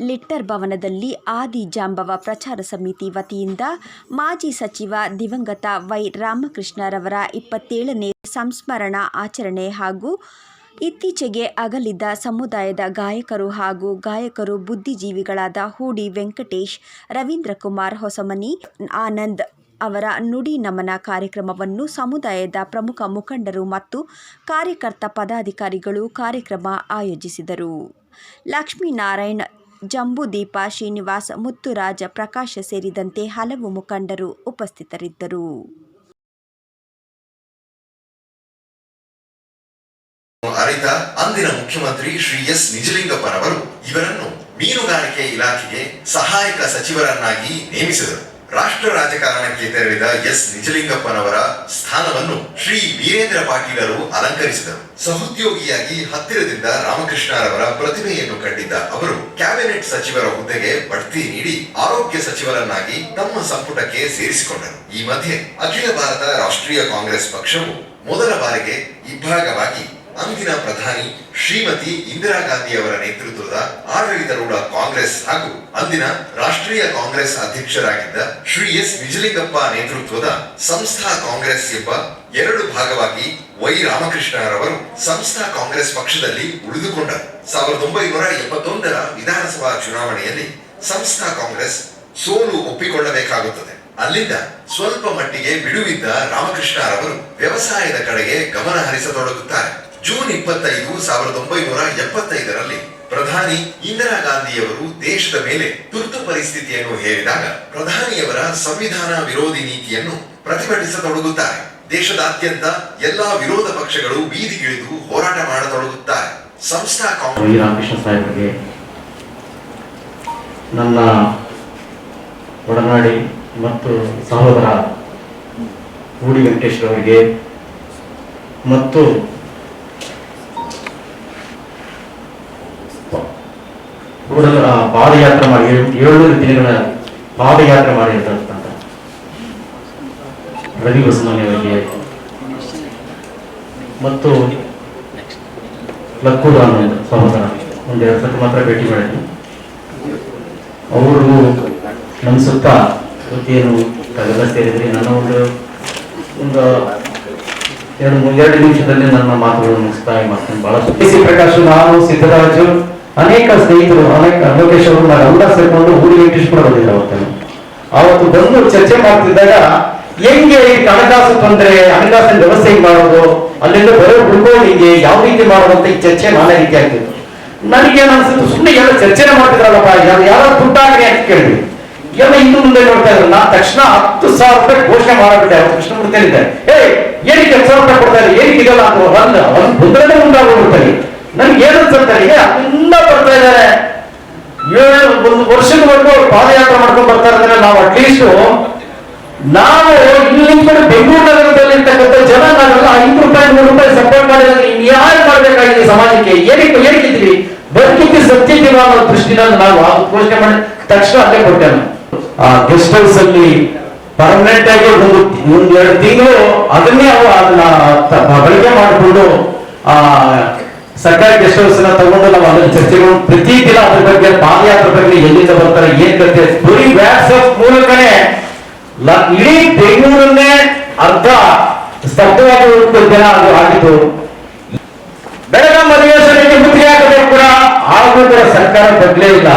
Litter ಭವನದಲ್ಲಿ ಆದಿ ಜಾಂಬವ ಪ್ರಚಾರ ಸಮಿತಿ ವತಿಯಿಂದ ಮಾಜಿ ಸಚಿವ ದಿವಂಗತ ವೈ ರಾಮಕೃಷ್ಣರವರ ಇಪ್ಪತ್ತೇಳನೇ ಸಂಸ್ಮರಣಾ ಆಚರಣೆ ಹಾಗೂ ಇತ್ತೀಚೆಗೆ ಅಗಲಿದ ಸಮುದಾಯದ ಗಾಯಕರು ಹಾಗೂ ಗಾಯಕರು ಬುದ್ಧಿಜೀವಿಗಳಾದ ಹೂಡಿ ವೆಂಕಟೇಶ್, ರವೀಂದ್ರ ಕುಮಾರ್ ಹೊಸಮನಿ, ಆನಂದ್ ಅವರ ನುಡಿ ನಮನ ಕಾರ್ಯಕ್ರಮವನ್ನು ಸಮುದಾಯದ ಪ್ರಮುಖ ಮುಖಂಡರು ಮತ್ತು ಕಾರ್ಯಕರ್ತ ಪದಾಧಿಕಾರಿಗಳು ಕಾರ್ಯಕ್ರಮ ಆಯೋಜಿಸಿದರು. ಲಕ್ಷ್ಮೀನಾರಾಯಣ್ ಜಂಬೂದೀಪ ಶ್ರೀನಿವಾಸ್ ಮುತ್ತುರಾಜ, ಪ್ರಕಾಶ ಸೇರಿದಂತೆ ಹಲವು ಮುಖಂಡರು ಉಪಸ್ಥಿತರಿದ್ದರು. ಅರಿತ, ಅಂದಿನ ಮುಖ್ಯಮಂತ್ರಿ ಶ್ರೀ ಎಸ್ ನಿಜಲಿಂಗಪ್ಪನವರು ಇವರನ್ನು ಮೀನುಗಾರಿಕೆ ಇಲಾಖೆಗೆ ಸಹಾಯಕ ಸಚಿವರನ್ನಾಗಿ ನೇಮಿಸಿದರು. ರಾಷ್ಟ್ರ ರಾಜಕಾರಣಕ್ಕೆ ತೆರಳಿದ ಎಸ್. ನಿಜಲಿಂಗಪ್ಪನವರ ಸ್ಥಾನವನ್ನು ಶ್ರೀ ವೀರೇಂದ್ರ ಪಾಟೀಲರು ಅಲಂಕರಿಸಿದರು. ಸಹೋದ್ಯೋಗಿಯಾಗಿ ಹತ್ತಿರದಿಂದ ರಾಮಕೃಷ್ಣರವರ ಪ್ರತಿಭೆಯನ್ನು ಕಂಡಿದ್ದ ಅವರು ಕ್ಯಾಬಿನೆಟ್ ಸಚಿವರ ಹುದ್ದೆಗೆ ಬಡ್ತಿ ನೀಡಿ ಆರೋಗ್ಯ ಸಚಿವರನ್ನಾಗಿ ತಮ್ಮ ಸಂಪುಟಕ್ಕೆ ಸೇರಿಸಿಕೊಂಡರು. ಈ ಮಧ್ಯೆ ಅಖಿಲ ಭಾರತ ರಾಷ್ಟ್ರೀಯ ಕಾಂಗ್ರೆಸ್ ಪಕ್ಷವು ಮೊದಲ ಬಾರಿಗೆ ಇಬ್ಬಾಗವಾಗಿ ಅಂದಿನ ಪ್ರಧಾನಿ ಶ್ರೀಮತಿ ಇಂದಿರಾ ಗಾಂಧಿ ಅವರ ನೇತೃತ್ವದ ಆಡಳಿತರೂಢ ಕಾಂಗ್ರೆಸ್ ಹಾಗೂ ಅಂದಿನ ರಾಷ್ಟ್ರೀಯ ಕಾಂಗ್ರೆಸ್ ಅಧ್ಯಕ್ಷರಾಗಿದ್ದ ಶ್ರೀ ಎಸ್ ನಿಜಲಿಂಗಪ್ಪ ನೇತೃತ್ವದ ಸಂಸ್ಥಾ ಕಾಂಗ್ರೆಸ್ ಎಂಬ ಎರಡು ಭಾಗವಾಗಿ ವೈ ರಾಮಕೃಷ್ಣರವರು ಸಂಸ್ಥಾ ಕಾಂಗ್ರೆಸ್ ಪಕ್ಷದಲ್ಲಿ ಉಳಿದುಕೊಂಡರು. ಸಾವಿರದ ಒಂಬೈನೂರ ಎಪ್ಪತ್ತೊಂದರ ವಿಧಾನಸಭಾ ಚುನಾವಣೆಯಲ್ಲಿ ಸಂಸ್ಥಾ ಕಾಂಗ್ರೆಸ್ ಸೋಲು ಒಪ್ಪಿಕೊಳ್ಳಬೇಕಾಗುತ್ತದೆ. ಅಲ್ಲಿಂದ ಸ್ವಲ್ಪ ಮಟ್ಟಿಗೆ ಬಿಡುವಿದ್ದ ರಾಮಕೃಷ್ಣರವರು ವ್ಯವಸಾಯದ ಕಡೆಗೆ ಗಮನ ಹರಿಸತೊಡಗುತ್ತಾರೆ. ಜೂನ್ ಇಪ್ಪತ್ತೈದು ಸಾವಿರದ ಒಂಬೈನೂರ ಎಪ್ಪತ್ತೈದರಲ್ಲಿ ಪ್ರಧಾನಿ ಇಂದಿರಾ ಗಾಂಧಿಯವರು ದೇಶದ ಮೇಲೆ ತುರ್ತು ಪರಿಸ್ಥಿತಿಯನ್ನು ಹೇರಿದಾಗ ಪ್ರಧಾನಿಯವರ ಸಂವಿಧಾನ ವಿರೋಧಿ ನೀತಿಯನ್ನು ಪ್ರತಿಭಟಿಸತೊಡಗುತ್ತಾರೆ. ದೇಶದಾದ್ಯಂತ ಎಲ್ಲಾ ವಿರೋಧ ಪಕ್ಷಗಳು ಬೀದಿಗಿಳಿದು ಹೋರಾಟ ಮಾಡತೊಡಗುತ್ತಾರೆ. ಸಂಸ್ಥಾ ಕಾಂಗ್ರೆಸ್ ನನ್ನ ಒಡನಾಡಿ ಮತ್ತು ಸಹೋದರ ಹೂಡಿ ವೆಂಕಟೇಶ್ವರವರಿಗೆ ಮತ್ತು ಪಾದಯಾತ್ರೆ ಮಾಡಿ, ಏಳು- ಏಳ್ನೂರು ದಿನಗಳ ಪಾದಯಾತ್ರೆ ಮಾಡಿರ್ತಕ್ಕಂಥ ರವಿ ಬಸವಣ್ಣ ಅವರಿಗೆ ಮತ್ತು ಲಕ್ಕೂರು ಸಹೋದರ. ಎರಡು ಸತ್ತು ಮಾತ್ರ ಭೇಟಿ ಮಾಡಿದ್ವಿ ಅವರು ನಮ್ಮ ಸುತ್ತ ಏನು ಸೇರಿದ್ರಿ ನನ್ನ ಒಂದು ಒಂದು ಎರಡು ಎರಡು ನಿಮಿಷದಲ್ಲಿ ನನ್ನ ಮಾತುಗಳನ್ನು ಮುಕ್ತಾಯ ಮಾಡ್ತೀನಿ. ಬಹಳ ಪ್ರಕಾಶ್. ನಾನು ಸಿದ್ದರಾಜು ಅನೇಕ ಸ್ನೇಹಿತರು, ಅನೇಕ ಲೋಕೇಶ್ ಅವರು ನಾವೆಲ್ಲ ಸೇರ್ಕೊಂಡು ಊರಿ ವೆಂಕಟೇಶ್ವರ ಕೂಡ ಅವತ್ತು. ಅವತ್ತು ಬಂದು ಚರ್ಚೆ ಮಾಡ್ತಿದ್ದಾಗ, ಹೆಂಗೆ ಹಣಕಾಸು ತೊಂದರೆ, ಹಣಕಾಸಿನ ವ್ಯವಸ್ಥೆ ಮಾಡೋದು, ಅಲ್ಲಿಂದ ಬರೋ ಹುಡುಗೋಳಿಗೆ ಯಾವ ರೀತಿ ಮಾಡುವಂತ ಈ ಚರ್ಚೆ ನಾನಾ ರೀತಿ ಆಗ್ತಿತ್ತು. ನನಗೆ ಅನ್ಸುತ್ತೆ ಸುಮ್ಮನೆ ಎಲ್ಲ ಚರ್ಚೆನೆ ಮಾಡ್ತಿದ್ರಲ್ಲಪ್ಪ, ಯಾರು ಯಾರೋ ದುಡ್ಡಾಗ್ರಿ ಅಂತ ಕೇಳಿದ್ವಿ. ಎಲ್ಲ ಇನ್ನು ಮುಂದೆ ನೋಡ್ತಾ ಇದ್ರು, ನಾ ತಕ್ಷಣ ಹತ್ತು ಸಾವಿರ ರೂಪಾಯಿ ಘೋಷಣೆ ಮಾಡಬಿಟ್ಟೆ, ಅವ್ರು ತಕ್ಷಣ ಬಿಡ್ತೇನೆ ಏ ಏನಕ್ಕೆ ಹತ್ತು ಸಾವಿರ ರೂಪಾಯಿ ಕೊಡ್ತಾರೆ ಏನಕ್ಕೆ ಇದೆಲ್ಲ ಅಂತ ಒಂದು ಮುಂದಾಗೋಗ್ಬಿಡ್ತಾರೆ ನನ್ಗೆ ಏನು ಅನ್ಸುತ್ತಾರೆ ಏ ಅಲ್ಲಿಂದ ಬರ್ತಾ ಇದ್ದಾರೆ. ಏಳು, ಒಂದು ವರ್ಷದವರೆಗೂ ಅವ್ರು ಪಾದಯಾತ್ರೆ ಮಾಡ್ಕೊಂಡು ಬರ್ತಾರೆ ಅಂದ್ರೆ ನಾವು ಅಟ್ಲೀಸ್ಟ್ ನಾವು ಇಲ್ಲಿ ಕಡೆ ಬೆಂಗಳೂರು ನಗರದಲ್ಲಿ ಇರ್ತಕ್ಕಂಥ ಜನ ನಾವೆಲ್ಲ ಐದು ರೂಪಾಯಿ ನೂರು ರೂಪಾಯಿ ಸಪೋರ್ಟ್ ಮಾಡಿದ್ರೆ ಯಾರು ಮಾಡ್ಬೇಕಾಗಿದೆ ಸಮಾಜಕ್ಕೆ? ಏನಕ್ಕೆ ಏನಕ್ಕಿದ್ವಿ ಬದುಕಿಗೆ ಸತ್ಯದಿವ ಅನ್ನೋ ದೃಷ್ಟಿನ ನಾವು ಘೋಷಣೆ ಮಾಡಿ ತಕ್ಷಣ ಅಲ್ಲೇ ಕೊಟ್ಟೆ. ಆ ಗೆಸ್ಟ್ ಹೌಸ್ ಅಲ್ಲಿ ಪರ್ಮನೆಂಟ್ ಆಗಿ ಒಂದು ಒಂದ್ ಎರಡು ತಿಂಗಳು ಅದನ್ನೇ ಅವು ಅದನ್ನ ಬಳಕೆ ಮಾಡಿಕೊಂಡು, ಆ ಸರ್ಕಾರಿ ಗೆಸ್ಟ್ ಹೌಸ್ ತಗೊಂಡು ನಾವು ಅದನ್ನ ಚರ್ಚೆಗಳು ಪ್ರತಿ ದಿನ ಅದ್ರ ಬಗ್ಗೆ ಪಾದಯಾತ್ರೆ ಬಗ್ಗೆ ಎಲ್ಲಿಂದ ಬರ್ತಾರೆ, ಏನ್ ಕತೆ ಬರೀ ವಾಟ್ಸ್ಆಪ್ ಮೂಲಕನೇ ಇಡೀ ಬೆಂಗಳೂರನ್ನೇ ಅರ್ಧ ಸ್ತಬ್ಧವಾಗಿ ಹೋಗ್ತಿದ್ದ ಜನ ಅದು ಆಗಿತ್ತು ಬೆಳಗಾಂ ಅಧಿವೇಶನಕ್ಕೆ ಮುಖ್ಯ ಹಾಕಬೇಕು ಕೂಡ ಆಗೂ ಸರ್ಕಾರ ಬದಲೇ ಇಲ್ಲ.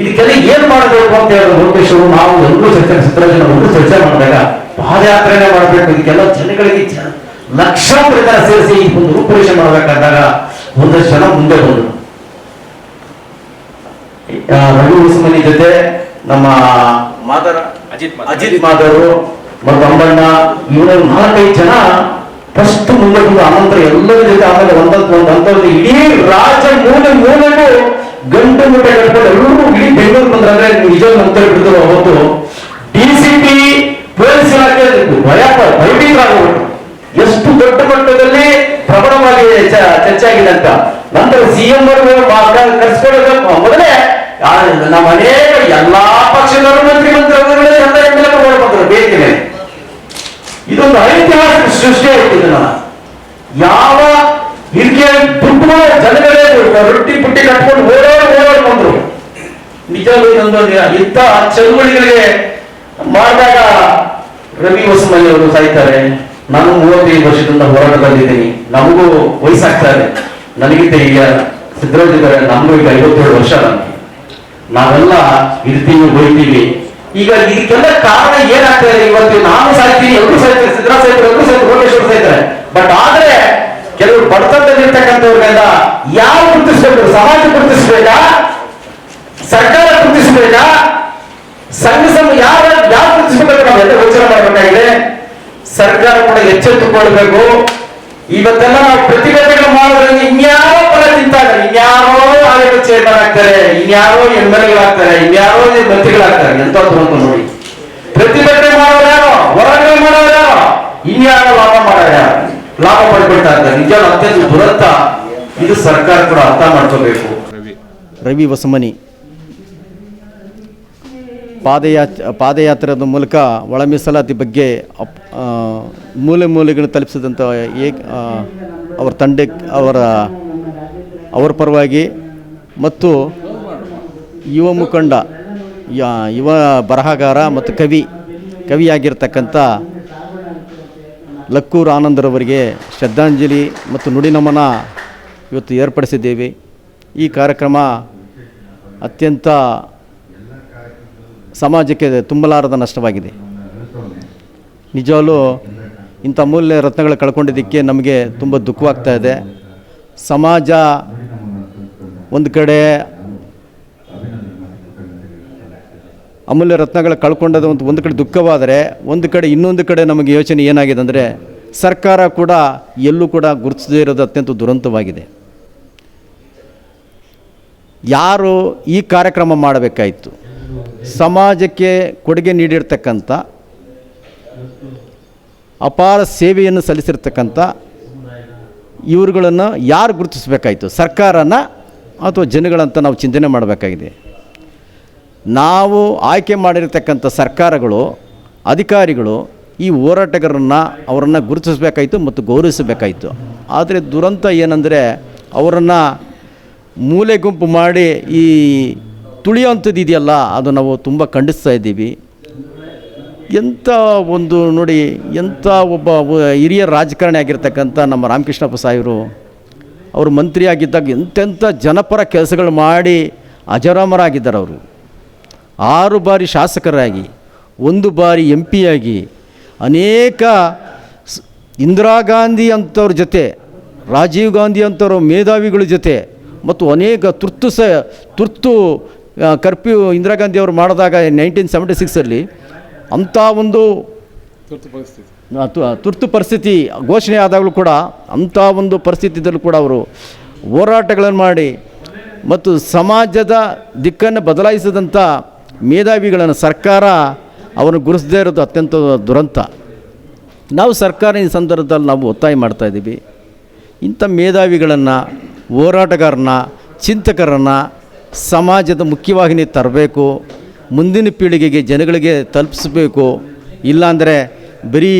ಇದಕ್ಕೆಲ್ಲ ಏನ್ ಮಾಡಬೇಕು ಅಂತ ಹೇಳಿ ಲೋಕೇಶ್ ನಾವು ಎಲ್ಲರೂ ಚರ್ಚೆ ಚಿತ್ರದಲ್ಲಿ ಎಲ್ಲರೂ ಚರ್ಚೆ ಮಾಡಿದಾಗ ಪಾದಯಾತ್ರೆನೇ ಮಾಡಬೇಕು. ಇದಕ್ಕೆಲ್ಲ ಜನಗಳಿಗೆ ಜನ- ಲಕ್ಷಾಂತರ ಜನ ಸೇರಿಸಿ ಒಂದು ರೂಪುರೇಷೆ ಮಾಡಬೇಕಾದಾಗ ಒಂದಷ್ಟು ಜನ ಮುಂದೆ ಬಂದರು ರವಿ ರಘು ಉಸ್ಮನಿ ಜೊತೆ ನಮ್ಮ ಮಾದರ ಅಜಿತ್ ಅಜಿತ್ ಮಾದವರು ಮತ್ತು ಅಂಬಣ್ಣ ಇವರ ನಾಲ್ಕೈದು ಜನ ಫಸ್ಟ್ ಮುಂದೆ ಬಂದು ಆನಂತರ ಎಲ್ಲರ ಜೊತೆ ಆಮೇಲೆ ಒಂದೊಂದು ಒಂದು ಹಂತದಲ್ಲಿ ಇಡೀ ರಾಜ್ಯ ಮೂಲೆ ಮೂಲೆಗೂ ಗಂಟು ಮುಟ್ಟೆ ಕಟ್ಕೊಂಡು ಎಲ್ಲರೂ ಇಡೀ ಬೆಂಗಳೂರು ಬಂದ್ರೆ ನಿಜ ನಂತರ ಬಿಡಿದ್ರು ಅವತ್ತು. ಡಿ ಸಿ ಪಿ ಪೊಲೀಸ್ ಇಲಾಖೆ ಭಯ ಭಯಭೀತರಾಗ್ಬಿಟ್ರು ಎಷ್ಟು ದೊಡ್ಡ ಮಟ್ಟದಲ್ಲಿ ಪ್ರಬಲವಾಗಿ ಚರ್ಚೆ ಆಗಿದೆ ಅಂತ. ನಂತರ ಸಿಎಂ ಕರ್ಸ್ಕೊಳ್ಳೋದು. ಮೊದಲೇ ನಮ್ಮ ಅನೇಕ ಎಲ್ಲಾ ಪಕ್ಷದವರು ಮಂತ್ರಿ ಮಂತ್ರಿಗಳು ಎಲ್ಲ ಬಂದರು ಇದೊಂದು ಐತಿಹಾಸಿಕ ಸೃಷ್ಟಿ ಆಯ್ತು ಯಾವ ಹಿರಿಯ ದುಡ್ಡು ಜನಗಳೇ ರೊಟ್ಟಿ, ಪುಟ್ಟಿ ಕಟ್ಕೊಂಡು ಓಡೋ ಓಡೋಡಿ ಬಂದ್ರು. ನಿಜವಾಗ್ಲೂ ಇದೊಂದು ಇಂಥ ಚಳುವಳಿಗಳಿಗೆ ಮಾಡಿದಾಗ ರವಿ ಹೊಸಮನಿ ಅವರು ಸಾಯ್ತಾರೆ. ನಾನು ಮೂವತ್ತೈದು ವರ್ಷದಿಂದ ಬಂದಿದ್ದೀನಿ ನಮಗೂ ವಯಸ್ಸಾಗ್ತಾ ಇದೆ ನನಗಿಂತ ಈಗ ಸಿದ್ಧರಾಜಿದ್ದಾರೆ ನಮಗೂ ಈಗ ಐವತ್ತೇಳು ವರ್ಷ ನನಗೆ ನಾವೆಲ್ಲ ಇರ್ತೀವಿ ಹೋಯ್ತೀವಿ ಈಗ ಇದಕ್ಕೆಲ್ಲ ಕಾರಣ ಏನಾಗ್ತಾ ಇದೆ? ಇವತ್ತು ನಾನು ಸಾಯ್ತೀನಿ ಎಲ್ಲರೂ ಸಾಯ್ತಾರೆ ಸಿದ್ದರಾಮ ಸಾಯ್ತಾರೆ ಎಲ್ಲರೂ ಸಾಯ್ತಾರೆ ಭುವನೇಶ್ವರ ಸಾಯ್ತಾರೆ. ಬಟ್ ಆದ್ರೆ ಕೆಲವರು ಬಡತನದಲ್ಲಿರ್ತಕ್ಕಂಥವ್ರನ್ನೆಲ್ಲ ಯಾರು ಗುರುತಿಸ್ಬೇಕು? ಸಮಾಜ ಗುರುತಿಸ್ಬೇಕಾ? ಸರ್ಕಾರ ಗುರುತಿಸ್ಬೇಕಾ? ಸಂಘ ಸಂಘ ಯಾರು ಯಾರು ಗುರುತಿಸಬೇಕು ನಾವೆಲ್ಲ ಯೋಚನೆ ಮಾಡಬೇಕಾಗಿದೆ. ಸರ್ಕಾರ ಕೂಡ ಎಚ್ಚೆತ್ತುಕೊಳ್ಬೇಕು ಇವತ್ತೆಲ್ಲ ನಾವು ಪ್ರತಿಭಟನೆ ಮಾಡೋದ್ರಲ್ಲಿ ಇನ್ಯಾರೋ ಫಲ ತಿಂತಾರೆ ಇನ್ಯಾರೋ ಆಯೋಗ ಚೇರ್ಮನ್ ಆಗ್ತಾರೆ, ಇನ್ಯಾರೋ ಎಂ ಎಲ್ ಎಗಳಾಗ್ತಾರೆ ಇನ್ಯಾರೋ ಮಂತ್ರಿಗಳಾಗ್ತಾರೆ. ಎಂತ ಅಂತ ನೋಡಿ. ಪ್ರತಿಭಟನೆ ಮಾಡೋರು ಯಾರೋ? ಹೋರಾಟ ಮಾಡೋರು ಯಾರೋ? ಇನ್ಯಾರೋ ಲಾಭ ಮಾಡೋರು ಲಾಭ ಪಡ್ಕೊಳ್ತಾ ಇದ್ದಾರೆ ನಿಜ ಅತ್ಯಂತ ದುರಂತ. ಇದು ಸರ್ಕಾರ ಕೂಡ ಅರ್ಥ ಮಾಡ್ಕೋಬೇಕು. ರವಿ ಹೊಸಮನಿ ಪಾದಯಾತ್, ಪಾದಯಾತ್ರೆದ ಮೂಲಕ ಒಳ ಮೀಸಲಾತಿ ಬಗ್ಗೆ ಮೂಲೆ ಮೂಲೆಗಳನ್ನು ತಲುಪಿಸಿದಂಥ ಏಕ್ ಅವರ ತಂಡ, ಅವರ ಅವರ ಪರವಾಗಿ ಮತ್ತು ಯುವ ಮುಖಂಡ ಯುವ ಬರಹಗಾರ ಮತ್ತು ಕವಿ, ಕವಿಯಾಗಿರ್ತಕ್ಕಂಥ ಲಕ್ಕೂರು ಆನಂದರವರಿಗೆ ಶ್ರದ್ಧಾಂಜಲಿ ಮತ್ತು ನುಡಿನಮನ ಇವತ್ತು ಏರ್ಪಡಿಸಿದ್ದೇವೆ. ಈ ಕಾರ್ಯಕ್ರಮ ಅತ್ಯಂತ ಸಮಾಜಕ್ಕೆ ತುಂಬಲಾರದ ನಷ್ಟವಾಗಿದೆ. ನಿಜವಾಗಲೂ ಇಂಥ ಅಮೂಲ್ಯ ರತ್ನಗಳು ಕಳ್ಕೊಂಡಿದ್ದಕ್ಕೆ ನಮಗೆ ತುಂಬ ದುಃಖವಾಗ್ತಾ ಇದೆ. ಸಮಾಜ ಒಂದು ಕಡೆ ಅಮೂಲ್ಯ ರತ್ನಗಳು ಕಳ್ಕೊಂಡದ ಒಂದು ಒಂದು ಕಡೆ ದುಃಖವಾದರೆ ಒಂದು ಕಡೆ ಇನ್ನೊಂದು ಕಡೆ ನಮಗೆ ಯೋಚನೆ ಏನಾಗಿದೆ ಅಂದರೆ ಸರ್ಕಾರ ಕೂಡ ಎಲ್ಲೂ ಕೂಡ ಗುರುತಿಸದೇ ಇರೋದು ಅತ್ಯಂತ ದುರಂತವಾಗಿದೆ. ಯಾರು ಈ ಕಾರ್ಯಕ್ರಮ ಮಾಡಬೇಕಾಯಿತು? ಸಮಾಜಕ್ಕೆ ಕೊಡುಗೆ ನೀಡಿರ್ತಕ್ಕಂಥ ಅಪಾರ ಸೇವೆಯನ್ನು ಸಲ್ಲಿಸಿರ್ತಕ್ಕಂಥ ಇವರುಗಳನ್ನು ಯಾರು ಗುರುತಿಸಬೇಕಾಯಿತು? ಸರ್ಕಾರನ ಅಥವಾ ಜನಗಳಂತ ನಾವು ಚಿಂತನೆ ಮಾಡಬೇಕಾಗಿದೆ. ನಾವು ಆಯ್ಕೆ ಮಾಡಿರ್ತಕ್ಕಂಥ ಸರ್ಕಾರಗಳು, ಅಧಿಕಾರಿಗಳು ಈ ಹೋರಾಟಗಾರರನ್ನು ಅವರನ್ನು ಗುರುತಿಸಬೇಕಾಯಿತು ಮತ್ತು ಗೌರವಿಸಬೇಕಾಯಿತು. ಆದರೆ ದುರಂತ ಏನಂದರೆ ಅವರನ್ನು ಮೂಲೆ ಗುಂಪು ಮಾಡಿ ಈ ತುಳಿಯೋವಂಥದ್ದು ಇದೆಯಲ್ಲ ಅದು ನಾವು ತುಂಬ ಖಂಡಿಸ್ತಾ ಇದ್ದೀವಿ. ಎಂಥ ಒಂದು ನೋಡಿ ಎಂಥ ಒಬ್ಬ ಹಿರಿಯ ರಾಜಕಾರಣಿ ಆಗಿರ್ತಕ್ಕಂಥ ನಮ್ಮ ರಾಮಕೃಷ್ಣಪ್ಪ ಸಾಹೇಬರು, ಅವರು ಮಂತ್ರಿಯಾಗಿದ್ದಾಗ ಎಂತೆಂಥ ಜನಪರ ಕೆಲಸಗಳು ಮಾಡಿ ಅಜರಾಮರಾಗಿದ್ದಾರೆ ಅವರು. ಆರು ಬಾರಿ ಶಾಸಕರಾಗಿ, ಒಂದು ಬಾರಿ ಎಂ ಪಿಯಾಗಿ ಅನೇಕ ಇಂದಿರಾ ಗಾಂಧಿ ಅಂಥವ್ರ ಜೊತೆ, ರಾಜೀವ್ ಗಾಂಧಿ ಅಂಥವ್ರ ಮೇಧಾವಿಗಳ ಜೊತೆ, ಮತ್ತು ಅನೇಕ ತುರ್ತು ಸ, ತುರ್ತು ಕರ್ಫ್ಯೂ ಇಂದಿರಾ ಗಾಂಧಿ ಅವರು ಮಾಡಿದಾಗ ನೈನ್ಟೀನ್ ಸೆವೆಂಟಿ ಸಿಕ್ಸಲ್ಲಿ ಅಂಥ ಒಂದು ತುರ್ತು ಪರಿಸ್ಥಿತಿ. ಘೋಷಣೆ ಆದಾಗಲೂ ಕೂಡ ಅಂಥ ಒಂದು ಪರಿಸ್ಥಿತಿಯಲ್ಲೂ ಕೂಡ ಅವರು ಹೋರಾಟಗಳನ್ನು ಮಾಡಿ ಮತ್ತು ಸಮಾಜದ ದಿಕ್ಕನ್ನು ಬದಲಾಯಿಸಿದಂಥ ಮೇಧಾವಿಗಳನ್ನು ಸರ್ಕಾರ ಅವರನ್ನು ಗುರುಸದೇ ಇರೋದು ಅತ್ಯಂತ ದುರಂತ. ನಾವು ಸರ್ಕಾರ ಈ ಸಂದರ್ಭದಲ್ಲಿ ನಾವು ಒತ್ತಾಯ ಮಾಡ್ತಾಯಿದ್ದೀವಿ ಇಂಥ ಮೇಧಾವಿಗಳನ್ನು ಹೋರಾಟಗಾರನ ಚಿಂತಕರನ್ನು ಸಮಾಜದ ಮುಖ್ಯವಾಹಿನಿ ತರಬೇಕು, ಮುಂದಿನ ಪೀಳಿಗೆಗೆ ಜನಗಳಿಗೆ ತಲುಪಿಸಬೇಕು. ಇಲ್ಲಾಂದರೆ ಬರೀ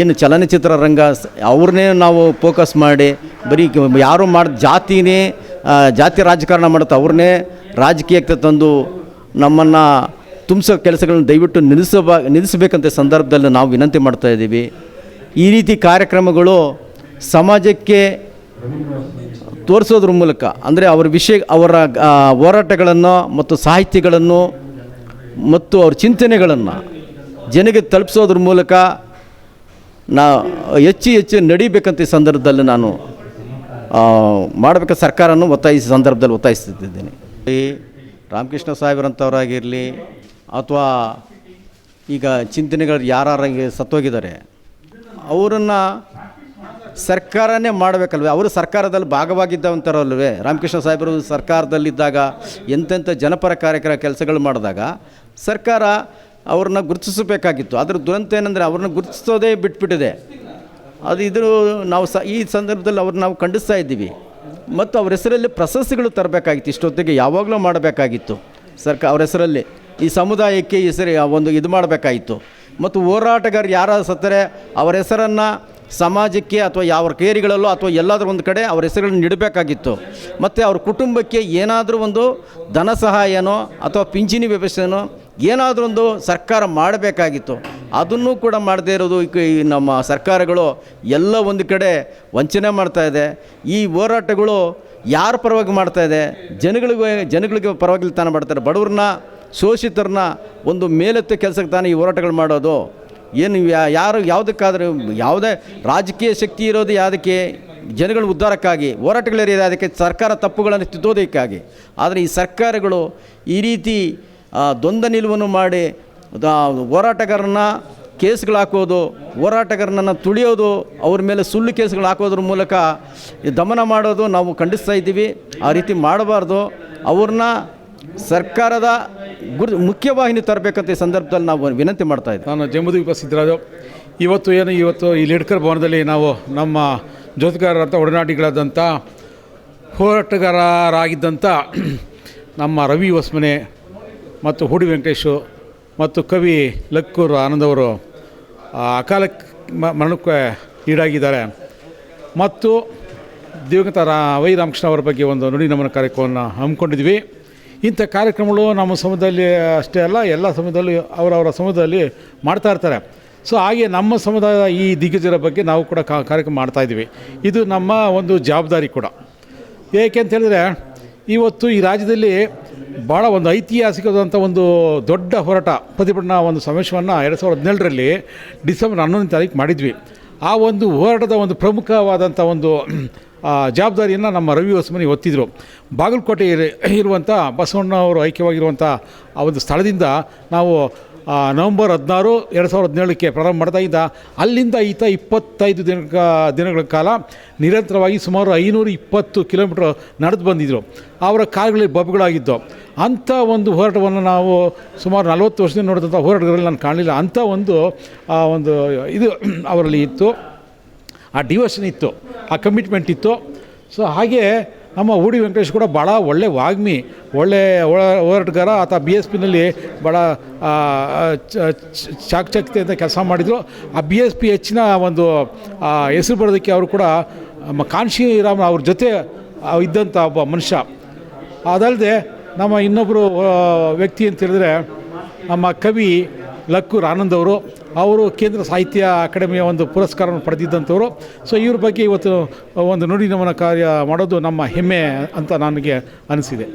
ಏನು ಚಲನಚಿತ್ರ ರಂಗ ಅವ್ರನ್ನೇ ನಾವು ಫೋಕಸ್ ಮಾಡಿ, ಬರೀ ಯಾರು ಮಾಡ ಜಾತಿನೇ ಜಾತಿ ರಾಜಕಾರಣ ಮಾಡುತ್ತೆ ಅವ್ರನ್ನೇ ರಾಜಕೀಯಕ್ಕೆ ತಂದು ನಮ್ಮನ್ನು ತುಂಬಿಸೋ ಕೆಲಸಗಳನ್ನು ದಯವಿಟ್ಟು ನಿಲ್ಲಿಸಬ, ನಿಲ್ಲಿಸಬೇಕಂತ ಸಂದರ್ಭದಲ್ಲಿ ನಾವು ವಿನಂತಿ ಮಾಡ್ತಾ ಇದ್ದೀವಿ. ಈ ರೀತಿ ಕಾರ್ಯಕ್ರಮಗಳು ಸಮಾಜಕ್ಕೆ ತೋರಿಸೋದ್ರ ಮೂಲಕ, ಅಂದರೆ ಅವರ ವಿಷಯ, ಅವರ ಹೋರಾಟಗಳನ್ನು ಮತ್ತು ಸಾಹಿತ್ಯಗಳನ್ನು ಮತ್ತು ಅವ್ರ ಚಿಂತನೆಗಳನ್ನು ಜನಗೆ ತಲುಪಿಸೋದ್ರ ಮೂಲಕ ನಾ ಹೆಚ್ಚು ಹೆಚ್ಚು ನಡಿಬೇಕಂತ ಈ ಸಂದರ್ಭದಲ್ಲಿ ನಾನು ಮಾಡಬೇಕಾದ ಸರ್ಕಾರವನ್ನು ಒತ್ತಾಯಿಸಿ ಸಂದರ್ಭದಲ್ಲಿ ಒತ್ತಾಯಿಸ್ತಿದ್ದೇನೆ. ಈ ರಾಮಕೃಷ್ಣ ಸಾಹೇಬ್ರಂಥವ್ರಾಗಿರಲಿ ಅಥವಾ ಈಗ ಚಿಂತನೆಗಳು ಯಾರಿಗೆ ಸತ್ತೋಗಿದ್ದಾರೆ, ಅವರನ್ನು ಸರ್ಕಾರನೇ ಮಾಡಬೇಕಲ್ವೇ? ಅವರು ಸರ್ಕಾರದಲ್ಲಿ ಭಾಗವಾಗಿದ್ದವಂತಾರಲ್ವೇ? ರಾಮಕೃಷ್ಣ ಸಾಹೇಬರು ಸರ್ಕಾರದಲ್ಲಿದ್ದಾಗ ಎಂತೆಂಥ ಜನಪರ ಕಾರ್ಯಕ್ರಮ ಕೆಲಸಗಳು ಮಾಡಿದಾಗ ಸರ್ಕಾರ ಅವ್ರನ್ನ ಗುರುತಿಸಬೇಕಾಗಿತ್ತು. ಅದ್ರ ದುರಂತ ಏನಂದರೆ ಅವ್ರನ್ನ ಗುರುತಿಸೋದೇ ಬಿಟ್ಬಿಟ್ಟಿದೆ. ಅದು ಇದು ನಾವು ಸ ಈ ಸಂದರ್ಭದಲ್ಲಿ ಅವ್ರನ್ನ ನಾವು ಖಂಡಿಸ್ತಾ ಇದ್ದೀವಿ. ಮತ್ತು ಅವ್ರ ಹೆಸರಲ್ಲಿ ಪ್ರಶಸ್ತಿಗಳು ತರಬೇಕಾಗಿತ್ತು. ಇಷ್ಟೊತ್ತಿಗೆ ಯಾವಾಗಲೂ ಮಾಡಬೇಕಾಗಿತ್ತು. ಸರ್ಕಾರ ಅವ್ರ ಹೆಸರಲ್ಲಿ ಈ ಸಮುದಾಯಕ್ಕೆ ಹೆಸರು ಒಂದು ಇದು ಮಾಡಬೇಕಾಗಿತ್ತು. ಮತ್ತು ಹೋರಾಟಗಾರರು ಯಾರು ಸತ್ತರೆ, ಅವರ ಹೆಸರನ್ನು ಸಮಾಜಕ್ಕೆ ಅಥವಾ ಯಾವ ಕೇರಿಗಳಲ್ಲೋ ಅಥವಾ ಎಲ್ಲಾದರೂ ಒಂದು ಕಡೆ ಅವ್ರ ಹೆಸರುಗಳನ್ನ ನೀಡಬೇಕಾಗಿತ್ತು. ಮತ್ತು ಅವ್ರ ಕುಟುಂಬಕ್ಕೆ ಏನಾದರೂ ಒಂದು ಧನ ಸಹಾಯನೋ ಅಥವಾ ಪಿಂಚಣಿ ವ್ಯವಸ್ಥೆನೋ ಏನಾದರೂ ಒಂದು ಸರ್ಕಾರ ಮಾಡಬೇಕಾಗಿತ್ತು. ಅದನ್ನು ಕೂಡ ಮಾಡದೇ ಇರೋದು ಈ ನಮ್ಮ ಸರ್ಕಾರಗಳು ಎಲ್ಲ ಒಂದು ಕಡೆ ವಂಚನೆ ಮಾಡ್ತಾ ಇದೆ. ಈ ಹೋರಾಟಗಳು ಯಾರ ಪರವಾಗಿ ಮಾಡ್ತಾ ಇದೆ? ಜನಗಳಿಗೆ ಜನಗಳಿಗೆ ಪರವಾಗಿ ತಾನೇ ಮಾಡ್ತಾರೆ. ಬಡವ್ರನ್ನ, ಶೋಷಿತರನ್ನ ಒಂದು ಮೇಲೆತ್ತ ಕೆಲಸಕ್ಕೆ ತಾನೇ ಈ ಹೋರಾಟಗಳು ಮಾಡೋದು. ಏನು ಯಾರು ಯಾವುದಕ್ಕಾದರೂ ಯಾವುದೇ ರಾಜಕೀಯ ಶಕ್ತಿ ಇರೋದು ಯಾವುದಕ್ಕೆ? ಜನಗಳ ಉದ್ಧಾರಕ್ಕಾಗಿ ಹೋರಾಟಗಳಿರೋದು ಅದಕ್ಕೆ ಸರ್ಕಾರ ತಪ್ಪುಗಳನ್ನು ತಿದ್ದೋದಕ್ಕಾಗಿ. ಆದರೆ ಈ ಸರ್ಕಾರಗಳು ಈ ರೀತಿ ದ್ವಂದ್ವ ನಿಲುವನ್ನು ಮಾಡಿ ಹೋರಾಟಗಾರರನ್ನ ಕೇಸ್ಗಳು ಹಾಕೋದು ಹೋರಾಟಗಾರನನ್ನು ತುಳಿಯೋದು, ಅವ್ರ ಮೇಲೆ ಸುಳ್ಳು ಕೇಸ್ಗಳು ಹಾಕೋದ್ರ ಮೂಲಕ ದಮನ ಮಾಡೋದು ನಾವು ಖಂಡಿಸ್ತಾ ಇದ್ದೀವಿ. ಆ ರೀತಿ ಮಾಡಬಾರ್ದು. ಅವ್ರನ್ನ ಸರ್ಕಾರದ ಗುರು ಮುಖ್ಯವಾಹಿನಿ ತರಬೇಕಂತ ಈ ಸಂದರ್ಭದಲ್ಲಿ ನಾವು ವಿನಂತಿ ಮಾಡ್ತಾ ಇದ್ದೀವಿ ನಾನು ಜಂಬೂದ್ವೀಪ ಸಿದ್ದರಾಜು. ಇವತ್ತು ಏನು, ಇವತ್ತು ಈ ಲಿಡ್ಕರ್ ಭವನದಲ್ಲಿ ನಾವು ನಮ್ಮ ಜೋತಗಾರರಂಥ ಒಡನಾಟಿಗಳಾದಂಥ, ಹೋರಾಟಗಾರರಾಗಿದ್ದಂಥ ನಮ್ಮ ರವಿ ಹೊಸ್ಮನೆ ಮತ್ತು ಹೂಡಿ ವೆಂಕಟೇಶು ಮತ್ತು ಕವಿ ಲಕ್ಕೂರು ಆನಂದ್ ಅವರು ಅಕಾಲ ಮರಣಕ್ಕೆ ಈಡಾಗಿದ್ದಾರೆ. ಮತ್ತು ದಿವಂಗತ ರಾ, ವೈ ರಾಮಕೃಷ್ಣ ಅವರ ಬಗ್ಗೆ ಒಂದು ನುಡಿ ನಮನ ಕಾರ್ಯಕ್ರಮವನ್ನು ಹಮ್ಮಿಕೊಂಡಿದ್ವಿ. ಇಂಥ ಕಾರ್ಯಕ್ರಮಗಳು ನಮ್ಮ ಸಮುದಾಯದಲ್ಲಿ ಅಷ್ಟೇ ಅಲ್ಲ, ಎಲ್ಲ ಸಮುದಾಯದಲ್ಲಿ ಅವರವರ ಸಮುದಾಯದಲ್ಲಿ ಮಾಡ್ತಾ ಇರ್ತಾರೆ. ಸೊ ಹಾಗೆ ನಮ್ಮ ಸಮುದಾಯದ ಈ ದಿಗ್ಗಜರ ಬಗ್ಗೆ ನಾವು ಕೂಡ ಕಾರ್ಯಕ್ರಮ ಮಾಡ್ತಾಯಿದ್ವಿ ಇದು ನಮ್ಮ ಒಂದು ಜವಾಬ್ದಾರಿ ಕೂಡ. ಏಕೆ ಅಂತ ಹೇಳಿದ್ರೆ, ಇವತ್ತು ಈ ರಾಜ್ಯದಲ್ಲಿ ಭಾಳ ಒಂದು ಐತಿಹಾಸಿಕವಾದಂಥ ಒಂದು ದೊಡ್ಡ ಹೋರಾಟ, ಪ್ರತಿಭಟನಾ ಒಂದು ಸಮಾವೇಶವನ್ನು ಎರಡು ಸಾವಿರದ ಹದಿನೇಳರಲ್ಲಿ ಡಿಸೆಂಬರ್ ಹನ್ನೊಂದನೇ ತಾರೀಕು ಮಾಡಿದ್ವಿ. ಆ ಒಂದು ಹೋರಾಟದ ಒಂದು ಪ್ರಮುಖವಾದಂಥ ಒಂದು ಜವಾಬ್ದಾರಿಯನ್ನು ನಮ್ಮ ರವಿ ಹೊಸಮನಿ ಒತ್ತಿದ್ರು. ಬಾಗಲಕೋಟೆ ಇರ- ಇರುವಂಥ ಬಸವಣ್ಣ ಅವರು ಐಕ್ಯವಾಗಿರುವಂಥ ಆ ಒಂದು ಸ್ಥಳದಿಂದ ನಾವು ನವಂಬರ್ ಹದಿನಾರು ಎರಡು ಸಾವಿರದ ಹದಿನೇಳಕ್ಕೆ ಪ್ರಾರಂಭ ಮಾಡ್ತಾ ಇದ್ದ. ಅಲ್ಲಿಂದ ಈತ ಇಪ್ಪತ್ತೈದು ದಿನ ದಿನಗಳ ಕಾಲ ನಿರಂತರವಾಗಿ ಸುಮಾರು ಐನೂರು ಇಪ್ಪತ್ತು ಕಿಲೋಮೀಟ್ರ್ ನಡೆದು ಬಂದಿದ್ದರು ಅವರ ಕಾಲುಗಳಲ್ಲಿ ಬಬ್ಗಳಾಗಿದ್ದು. ಅಂಥ ಒಂದು ಹೋರಾಟವನ್ನು ನಾವು ಸುಮಾರು ನಲವತ್ತು ವರ್ಷದಿಂದ ನೋಡಿದಂಥ ಹೋರಾಟಗಳಲ್ಲಿ ನಾನು ಕಾಣಲಿಲ್ಲ. ಅಂಥ ಒಂದು ಒಂದು ಇದು ಅವರಲ್ಲಿ ಇತ್ತು. ಆ ಡಿವೋಷನ್ ಇತ್ತು ಆ ಕಮಿಟ್ಮೆಂಟ್ ಇತ್ತು. ಸೊ ಹಾಗೆ ನಮ್ಮ ಉಡಿ ವೆಂಕಟೇಶ್ ಕೂಡ ಭಾಳ ಒಳ್ಳೆ ವಾಗ್ಮಿ ಒಳ್ಳೆ ಒಳ- ಹೋರಾಟಗಾರ. ಆತ ಬಿ ಎಸ್ ಪಿನಲ್ಲಿ ಭಾಳ ಆ, ಚ- ಚ- ಚಾಕಚಕ್ಯತೆಯಿಂದ ಕೆಲಸ ಮಾಡಿದರು. ಆ ಬಿ ಎಸ್ ಪಿ ಹೆಚ್ಚಿನ ಒಂದು ಹೆಸರು ಬರೋದಕ್ಕೆ ಅವರು ಕೂಡ ನಮ್ಮ ಕಾನ್ಶಿರಾಮ್ ಅವ್ರ ಜೊತೆ ಇದ್ದಂಥ ಒಬ್ಬ ಮನುಷ್ಯ. ಅದಲ್ಲದೆ ನಮ್ಮ ಇನ್ನೊಬ್ಬರು ವ್ಯಕ್ತಿ ಅಂತ ಹೇಳಿದ್ರೆ ನಮ್ಮ ಕವಿ ಲಕ್ಕೂರ್ ಆನಂದ್ ಅವರು ಕೇಂದ್ರ ಸಾಹಿತ್ಯ ಅಕಾಡೆಮಿಯ ಒಂದು ಪುರಸ್ಕಾರವನ್ನು ಪಡೆದಿದ್ದಂಥವರು. ಸೊ ಇವ್ರ ಬಗ್ಗೆ ಇವತ್ತು ಒಂದು ನುಡಿ ನಮನ ಕಾರ್ಯ ಮಾಡೋದು ನಮ್ಮ ಹೆಮ್ಮೆ ಅಂತ ನನಗೆ ಅನಿಸಿದೆ.